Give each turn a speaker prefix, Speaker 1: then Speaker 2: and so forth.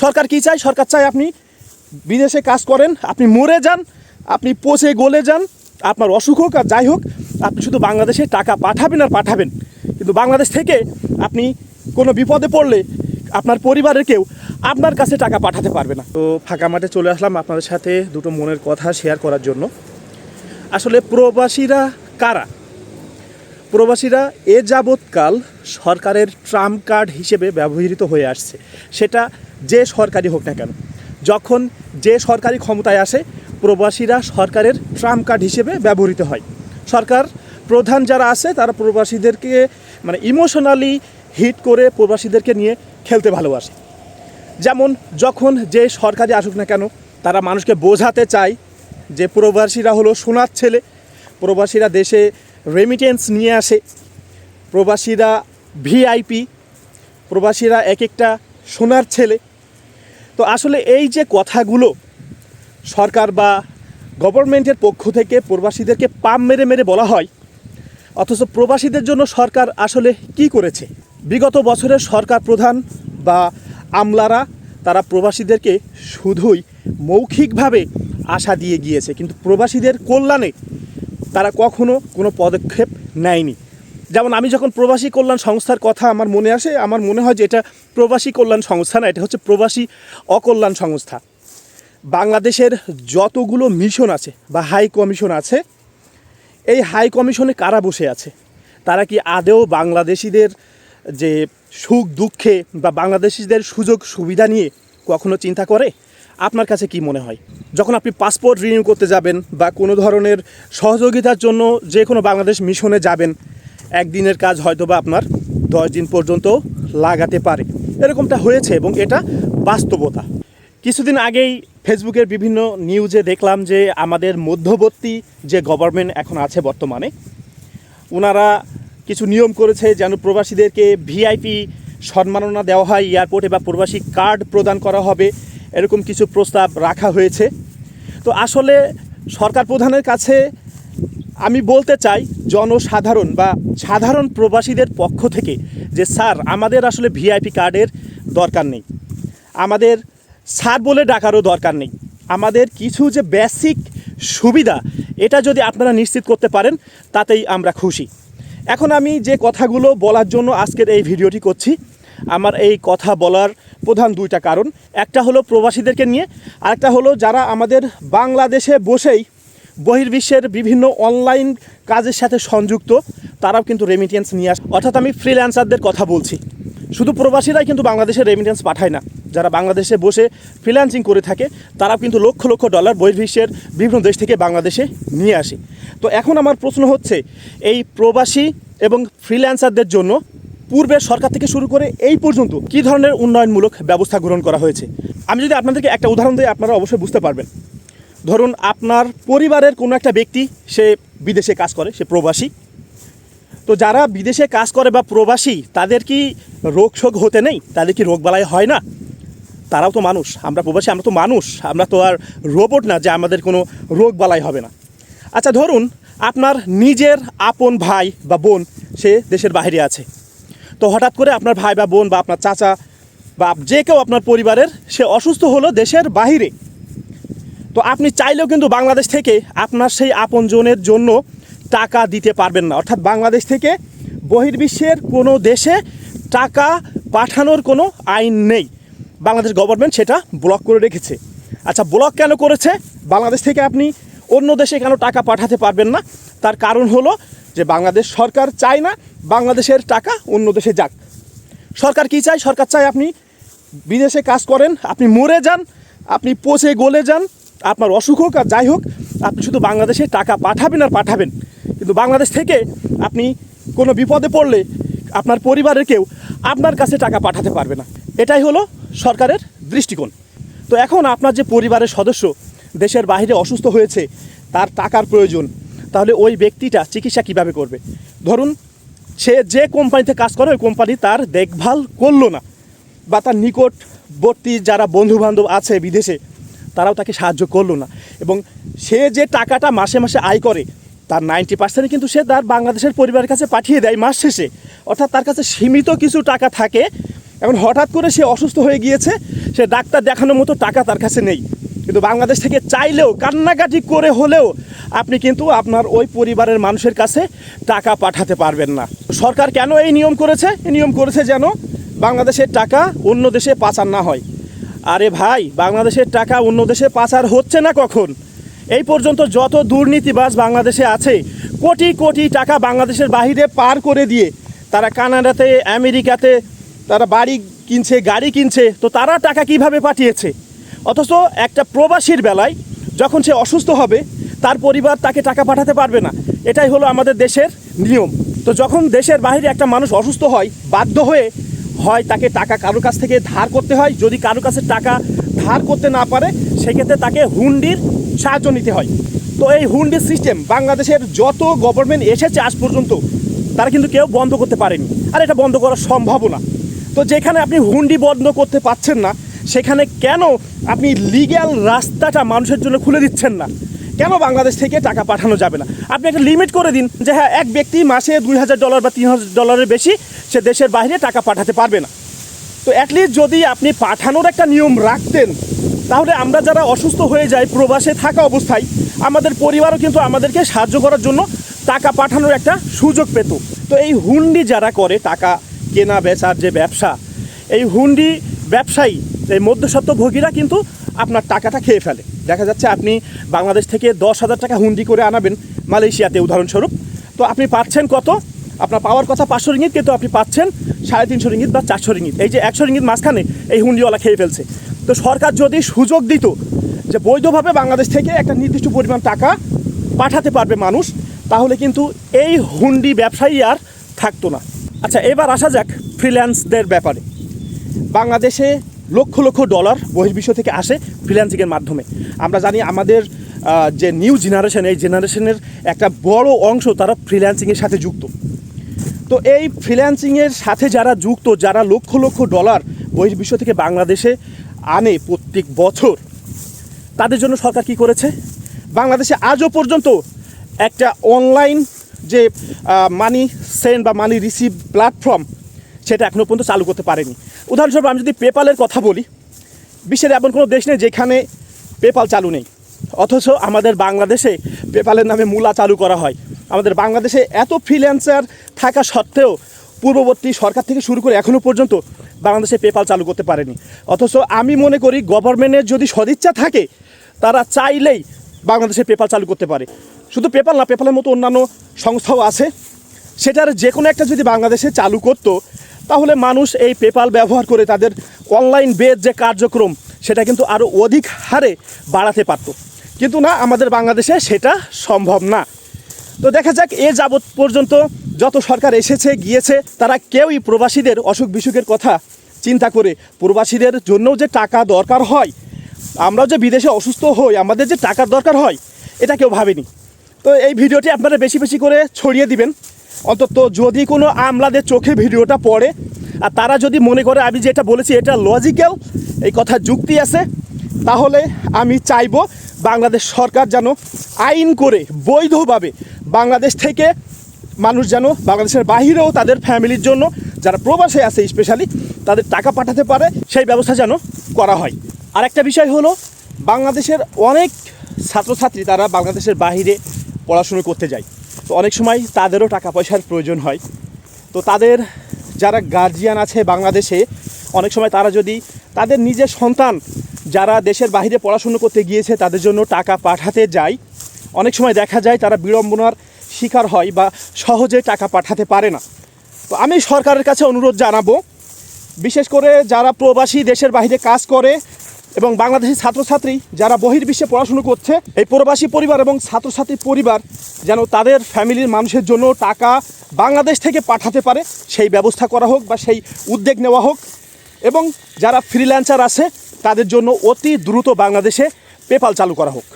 Speaker 1: সরকার কি চায়? সরকার চায় আপনি বিদেশে কাজ করেন, আপনি মরে যান, আপনি পচে গলে যান, আপনার অসুখ হোক আর যাই হোক, আপনি শুধু বাংলাদেশে টাকা পাঠাবেন আর পাঠাবেন। কিন্তু বাংলাদেশ থেকে আপনি কোনো বিপদে পড়লে আপনার পরিবারের কেউ আপনার কাছে টাকা পাঠাতে পারবে না। তো ফাঁকা মাঠে চলে আসলাম আপনাদের সাথে দুটো মনের কথা শেয়ার করার জন্য। আসলে প্রবাসীরা কারা? প্রবাসীরা এ যাবৎকাল সরকারের ট্রাম্প কার্ড হিসেবে ব্যবহৃত হয়ে আসছে। সেটা যে সরকারি হোক না কেন, যখন যে সরকারি ক্ষমতায় আসে, প্রবাসীরা সরকারের ট্রাম্প কার্ড হিসেবে ব্যবহৃত হয়। সরকার প্রধান যারা আছে, তারা প্রবাসীদেরকে মানে ইমোশনালি হিট করে প্রবাসীদেরকে নিয়ে খেলতে ভালোবাসে। যেমন যখন যে সরকারি আসুক না কেন, তারা মানুষকে বোঝাতে চায় যে প্রবাসীরা হলো সোনার ছেলে, প্রবাসীরা দেশে রেমিটেন্স নিয়ে আসে, প্রবাসীরা ভিআইপি প্রবাসীরা এক একটা সোনার ছেলে। তো আসলে এই যে কথাগুলো সরকার বা গভর্নমেন্টের পক্ষ থেকে প্রবাসীদেরকে পাম মেরে মেরে বলা হয়, অথচ প্রবাসীদের জন্য সরকার আসলে কি করেছে? বিগত বছরের সরকার প্রধান বা আমলারা, তারা প্রবাসীদেরকে শুধুই মৌখিকভাবে আশা দিয়ে গিয়েছে, কিন্তু প্রবাসীদের কল্যাণে তারা কখনো কোনো পদক্ষেপ নেয়নি। যেমন আমি যখন প্রবাসী কল্যাণ সংস্থার কথা আমার মনে আসে, আমার মনে হয় যে এটা প্রবাসী কল্যাণ সংস্থা না, এটা হচ্ছে প্রবাসী অকল্যাণ সংস্থা। বাংলাদেশের যতগুলো মিশন আছে বা হাই কমিশন আছে, এই হাই কমিশনে কারা বসে আছে? তারা কি আদেও বাংলাদেশিদের যে সুখ দুঃখে বা বাংলাদেশিদের সুযোগ সুবিধা নিয়ে কখনো চিন্তা করে? আপনার কাছে কি মনে হয়? যখন আপনি পাসপোর্ট রিনিউ করতে যাবেন বা কোনো ধরনের সহযোগিতার জন্য যে কোনো বাংলাদেশ মিশনে যাবেন, একদিনের কাজ হয়তো বা আপনার দশ দিন পর্যন্ত লাগাতে পারে। এরকমটা হয়েছে এবং এটা বাস্তবতা। কিছুদিন আগেই ফেসবুকের বিভিন্ন নিউজে দেখলাম যে আমাদের মধ্যবর্তী যে গভর্নমেন্ট এখন আছে বর্তমানে ওনারা কিছু নিয়ম করেছে যেন প্রবাসীদেরকে ভিআইপি সম্মাননা দেওয়া হয় এয়ারপোর্টে বা প্রবাসী কার্ড প্রদান করা হবে, এরকম কিছু প্রস্তাব রাখা হয়েছে। তো আসলে সরকার প্রধানের কাছে আমি বলতে চাই জনসাধারণ বা সাধারণ প্রবাসীদের পক্ষ থেকে যে, স্যার, আমাদের আসলে ভিআইপি কার্ডের দরকার নেই। আমাদের স্যার বলে ডাকারও দরকার নেই। আমাদের কিছু যে বেসিক সুবিধা, এটা যদি আপনারা নিশ্চিত করতে পারেন, তাতেই আমরা খুশি। এখন আমি যে কথাগুলো বলার জন্য আজকের এই ভিডিওটি করছি, আমার এই কথা বলার প্রধান দুইটা কারণ। একটা হলো প্রবাসীদেরকে নিয়ে, আরেকটা হলো যারা আমাদের বাংলাদেশে বসেই বহির্বিশ্বের বিভিন্ন অনলাইন কাজের সাথে সংযুক্ত, তারাও কিন্তু রেমিটেন্স নিয়ে আসে, অর্থাৎ আমি ফ্রিল্যান্সারদের কথা বলছি। শুধু প্রবাসীরাই কিন্তু বাংলাদেশে রেমিটেন্স পাঠায় না। যারা বাংলাদেশে বসে ফ্রিল্যান্সিং করে থাকে, তারাও কিন্তু লক্ষ লক্ষ ডলার বহির্বিশ্বের বিভিন্ন দেশ থেকে বাংলাদেশে নিয়ে আসে। তো এখন আমার প্রশ্ন হচ্ছে, এই প্রবাসী এবং ফ্রিল্যান্সারদের জন্য পূর্বের সরকার থেকে শুরু করে এই পর্যন্ত কী ধরনের উন্নয়নমূলক ব্যবস্থা গ্রহণ করা হয়েছে? আমি যদি আপনাদেরকে একটা উদাহরণ দিই, আপনারা অবশ্যই বুঝতে পারবেন। ধরুন আপনার পরিবারের কোনো একটা ব্যক্তি, সে বিদেশে কাজ করে, সে প্রবাসী। তো যারা বিদেশে কাজ করে বা প্রবাসী, তাদের কি রোগ শোক হতে নেই? তাদের কি রোগ রোগবালাই হয় না? তারাও তো মানুষ, আমরা প্রবাসী, আমরা তো মানুষ, আমরা তো আর রোবট না যে আমাদের কোনো রোগ বালাই হবে না। আচ্ছা ধরুন আপনার নিজের আপন ভাই বা বোন, সে দেশের বাইরে আছে। তো হঠাৎ করে আপনার ভাই বা বোন বা আপনার চাচা বা যে কেউ আপনার পরিবারের, সে অসুস্থ হলো দেশের বাইরে তো আপনি চাইলেও কিন্তু বাংলাদেশ থেকে আপনার সেই আপনজনের জন্য টাকা দিতে পারবেন না। অর্থাৎ বাংলাদেশ থেকে বহির্বিশ্বের কোনো দেশে টাকা পাঠানোর কোনো আইন নেই। বাংলাদেশ গভর্নমেন্ট সেটা ব্লক করে রেখেছে। আচ্ছা ব্লক কেন করেছে? বাংলাদেশ থেকে আপনি অন্য দেশে কেন টাকা পাঠাতে পারবেন না? তার কারণ হলো যে বাংলাদেশ সরকার চায় না বাংলাদেশের টাকা অন্য দেশে যাক। সরকার কি চায়? সরকার চায় আপনি বিদেশে কাজ করেন, আপনি মরে যান, আপনি পচে গলে যান আপনার অসুখ হোক আর যাই হোক, আপনি শুধু বাংলাদেশে টাকা পাঠাবেন আর পাঠাবেন। কিন্তু বাংলাদেশ থেকে আপনি কোনো বিপদে পড়লে আপনার পরিবারের কেউ আপনার কাছে টাকা পাঠাতে পারবে না। এটাই হলো সরকারের দৃষ্টিকোণ। তো এখন আপনার যে পরিবারের সদস্য দেশের বাইরে অসুস্থ হয়েছে, তার টাকার প্রয়োজন, তাহলে ওই ব্যক্তিটা চিকিৎসা কীভাবে করবে? ধরুন, সে যে কোম্পানিতে কাজ করে, ওই কোম্পানি তার দেখভাল করল না। বা তার নিকটবর্তী যারা বন্ধুবান্ধব আছে বিদেশে তারাও তাকে সাহায্য করল না। এবং সে যে টাকাটা মাসে মাসে আয় করে, তার নাইনটি পার্সেন্ট কিন্তু সে তার বাংলাদেশের পরিবারের কাছে পাঠিয়ে দেয় মাস শেষে। অর্থাৎ তার কাছে সীমিত কিছু টাকা থাকে। এখন হঠাৎ করে সে অসুস্থ হয়ে গিয়েছে, সে ডাক্তার দেখানোর মতো টাকা তার কাছে নেই। কিন্তু বাংলাদেশ থেকে চাইলেও, কান্নাকাটি করে হলেও আপনি কিন্তু আপনার ওই পরিবারের মানুষের কাছে টাকা পাঠাতে পারবেন না। সরকার কেন এই নিয়ম করেছে? এই নিয়ম করেছে যেন বাংলাদেশের টাকা অন্য দেশে পাচার না হয়। আরে ভাই, বাংলাদেশের টাকা অন্য দেশে পাচার হচ্ছে না কখন? এই পর্যন্ত যত দুর্নীতিবাজ বাংলাদেশে আছে, কোটি কোটি টাকা বাংলাদেশের বাহিরে পার করে দিয়ে তারা কানাডাতে, আমেরিকাতে, তারা বাড়ি কিনছে, গাড়ি কিনছে, তো তারা টাকা কীভাবে পাঠিয়েছে? অথচ একটা প্রবাসীর বেলায় যখন সে অসুস্থ হবে, তার পরিবার তাকে টাকা পাঠাতে পারবে না। এটাই হলো আমাদের দেশের নিয়ম। তো যখন দেশের বাইরে একটা মানুষ অসুস্থ হয়, বাধ্য হয়ে হয় তাকে টাকা কারোর কাছ থেকে ধার করতে হয়। যদি কারোর কাছে টাকা ধার করতে না পারে, সেক্ষেত্রে তাকে হুন্ডির সাহায্য নিতে হয়। তো এই হুন্ডির সিস্টেম বাংলাদেশের যত গভর্নমেন্ট এসেছে আজ পর্যন্ত, তারা কিন্তু কেউ বন্ধ করতে পারেনি। আর এটা বন্ধ করা সম্ভবও না। তো যেখানে আপনি হুন্ডি বন্ধ করতে পারছেন না, সেখানে কেন আপনি লিগ্যাল রাস্তাটা মানুষের জন্য খুলে দিচ্ছেন না? কেন বাংলাদেশ থেকে টাকা পাঠানো যাবে না? আপনি একটা লিমিট করে দিন যে হ্যাঁ এক ব্যক্তি মাসে দুই হাজার ডলার বা তিন হাজার ডলারের বেশি সে দেশের বাইরে টাকা পাঠাতে পারবে না। তো অ্যাটলিস্ট যদি আপনি পাঠানোর একটা নিয়ম রাখতেন, তাহলে আমরা যারা অসুস্থ হয়ে যাই, প্রবাসে থাকা অবস্থায়, আমাদের পরিবারও কিন্তু আমাদেরকে সাহায্য করার জন্য টাকা পাঠানোর একটা সুযোগ পেত। তো এই হুন্ডি যারা করে, টাকা কেনা, বেচার যে ব্যবসা, এই হুন্ডি ব্যবসায়ী, এই মধ্যস্বত্বভোগীরা কিন্তু আপনার টাকাটা খেয়ে ফেলে। দেখা যাচ্ছে আপনি বাংলাদেশ থেকে দশ হাজার টাকা হুন্ডি করে আনাবেন মালয়েশিয়াতে, উদাহরণস্বরূপ। তো আপনি পাচ্ছেন কত? আপনার পাওয়ার কথা পাঁচশো রিঙ্গিত, কিন্তু আপনি পাচ্ছেন সাড়ে তিনশো রিঙ্গিত বা চারশো রিঙ্গিত। এই যে একশো রিঙ্গিত মাঝখানে এই হুন্ডিওয়ালা খেয়ে ফেলছে। তো সরকার যদি সুযোগ দিত যে বৈধভাবে বাংলাদেশ থেকে একটা নির্দিষ্ট পরিমাণ টাকা পাঠাতে পারবে মানুষ, তাহলে কিন্তু এই হুন্ডি ব্যবসায়ী আর থাকতো না। আচ্ছা এবার আসা যাক ফ্রিল্যান্সদের ব্যাপারে। বাংলাদেশে লক্ষ লক্ষ ডলার বহির্বিশ্ব থেকে আসে ফ্রিল্যান্সিংয়ের মাধ্যমে। আমরা জানি আমাদের যে নিউ জেনারেশন এই জেনারেশনের একটা বড় অংশ তারা ফ্রিল্যান্সিংয়ের সাথে যুক্ত। তো এই ফ্রিল্যান্সিংয়ের সাথে যারা যুক্ত, যারা লক্ষ লক্ষ ডলার বহির্বিশ্ব থেকে বাংলাদেশে আনে প্রত্যেক বছর, তাদের জন্য সরকার কি করেছে? বাংলাদেশে আজও পর্যন্ত একটা অনলাইন যে মানি সেন্ড বা মানি রিসিভ প্ল্যাটফর্ম সেটা এখনও পর্যন্ত চালু করতে পারেনি। উদাহরণস্বরূপ আমি যদি পেপালের কথা বলি, বিশ্বের এমন কোনো দেশ নেই যেখানে পেপাল চালু নেই। অথচ আমাদের বাংলাদেশে পেপালের নামে মূলা চালু করা হয়। আমাদের বাংলাদেশে এত ফ্রিল্যান্সার থাকা সত্ত্বেও পূর্ববর্তী সরকার থেকে শুরু করে এখনও পর্যন্ত বাংলাদেশে পেপাল চালু করতে পারেনি। অথচ আমি মনে করি গভর্নমেন্টের যদি সদিচ্ছা থাকে, তারা চাইলেই বাংলাদেশে পেপাল চালু করতে পারে। শুধু পেপাল না, পেপালের মতো অন্যান্য সংস্থাও আছে। সেটার যে কোনো একটা যদি বাংলাদেশে চালু করতো তাহলে মানুষ এই পেপাল ব্যবহার করে তাদের অনলাইন বেদ যে কার্যক্রম, সেটা কিন্তু আরও অধিক হারে বাড়াতে পারত। কিন্তু না, আমাদের বাংলাদেশে সেটা সম্ভব না। তো দেখা যাক, এ যাবৎ পর্যন্ত যত সরকার এসেছে, গিয়েছে, তারা কেউই প্রবাসীদের অসুখ বিসুখের কথা চিন্তা করে প্রবাসীদের জন্যও যে টাকা দরকার হয়, আমরাও যে বিদেশে অসুস্থ হই, আমাদের যে টাকার দরকার হয়, এটা কেউ ভাবেনি। তো এই ভিডিওটি আপনারা বেশি বেশি করে ছড়িয়ে দিবেন। অন্তত যদি কোনো আমলাদের চোখে ভিডিওটা পড়ে, আর তারা যদি মনে করে আমি যেটা বলেছি এটা লজিক্যাল এই কথা যুক্তি আছে, তাহলে আমি চাইব বাংলাদেশ সরকার যেন আইন করে, বৈধভাবে বাংলাদেশ থেকে মানুষ যেন বাংলাদেশের বাহিরেও তাদের ফ্যামিলির জন্য, যারা প্রবাসে আছে স্পেশালি তাদের টাকা পাঠাতে পারে, সেই ব্যবস্থা যেন করা হয়। আর একটা বিষয় হলো, বাংলাদেশের অনেক ছাত্রছাত্রী তারা বাংলাদেশের বাইরে পড়াশুনো করতে যায়। তো অনেক সময় তাদেরও টাকা পয়সার প্রয়োজন হয়। তো তাদের যারা গার্জিয়ান আছে বাংলাদেশে, অনেক সময় তারা যদি তাদের নিজের সন্তান যারা দেশের বাইরে পড়াশুনো করতে গিয়েছে, তাদের জন্য টাকা পাঠাতে যায়। অনেক সময় দেখা যায় তারা বিড়ম্বনার শিকার হয় বা সহজে টাকা পাঠাতে পারে না। তো আমি সরকারের কাছে অনুরোধ জানাব, বিশেষ করে যারা প্রবাসী দেশের বাইরে কাজ করে এবং বাংলাদেশি ছাত্রছাত্রী যারা বহির্বিশ্বে পড়াশুনো করছে, এই প্রবাসী পরিবার এবং ছাত্রছাত্রী পরিবার যেন তাদের ফ্যামিলির মানুষের জন্য টাকা বাংলাদেশ থেকে পাঠাতে পারে, সেই ব্যবস্থা করা হোক বা সেই উদ্যোগ নেওয়া হোক। এবং যারা ফ্রিল্যান্সার আছে, তাদের জন্য অতি দ্রুত বাংলাদেশে পেপাল চালু করা হোক।